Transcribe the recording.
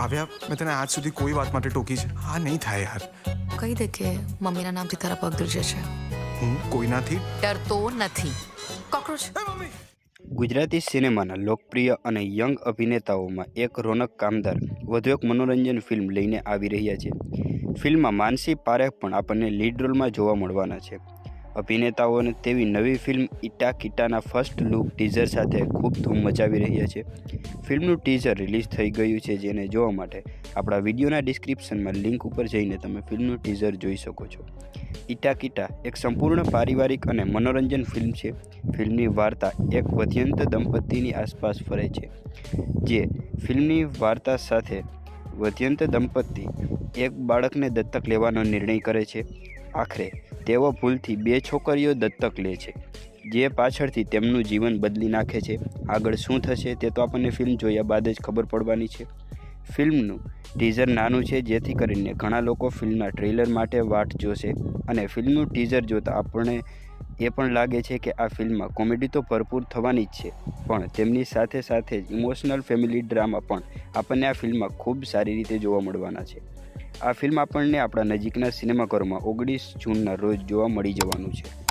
કાવ્યા મેં તને આજ સુધી કોઈ વાત માટે ટોકી છે. આ નહીં થાય યાર. કહી દે કે મમ્મીના નામથી તારા પગ ધ્રુજે છે. હું કોઈનાથી? ડરતો નથી. કોક્રોચ. ગુજરાતી સિનેમાના લોકપ્રિય અને યંગ અભિનેતાઓમાં એક રોનક કામદાર વધુ એક મનોરંજન ફિલ્મ લઈને આવી રહ્યા છે. ફિલ્મમાં માનસી પારેખ પણ આપણને લીડ રોલમાં જોવા મળવાના છે. અભિનેતાઓને તેવી નવી ફિલ્મ ઇટા કિટાના ફર્સ્ટ લુક ટીઝર સાથે ખૂબ ધૂમ મચાવી રહ્યા છે. ફિલ્મનું ટીઝર રિલીઝ થઈ ગયું છે જેને જોવા માટે આપણા વિડીયોના ડિસ્ક્રિપ્શનમાં લિંક ઉપર જઈને તમે ફિલ્મનું ટીઝર જોઈ શકો છો. ઇટા કિટા એક સંપૂર્ણ પારિવારિક અને મનોરંજન ફિલ્મ છે. ફિલ્મની વાર્તા એક વધ્યંત દંપતીની આસપાસ ફરે છે, જે ફિલ્મની વાર્તા સાથે વધ્યંત દંપતી એક બાળકને દત્તક લેવાનો નિર્ણય કરે છે. આખરે તેઓ ભૂલથી બે છોકરીઓ દત્તક લે છે, જે પાછળથી તેમનું જીવન બદલી નાખે છે. આગળ શું થશે તે તો આપણને ફિલ્મ જોયા બાદ જ ખબર પડવાની છે. ફિલ્મનું ટીઝર નાનું છે, જેથી કરીને ઘણા લોકો ફિલ્મના ટ્રેલર માટે વાટ જોશે અને ફિલ્મનું ટીઝર જોતાં આપણને એ પણ લાગે છે કે આ ફિલ્મમાં કોમેડી તો ભરપૂર થવાની જ છે, પણ તેમની સાથે સાથે જ ઇમોશનલ ફેમિલી ડ્રામા પણ આપણને આ ફિલ્મમાં ખૂબ સારી રીતે જોવા મળવાના છે. આ ફિલ્મ આપણને આપણા નજીકના સિનેમાઘરોમાં ઓગણીસ જૂનના રોજ જોવા મળી જવાનું છે.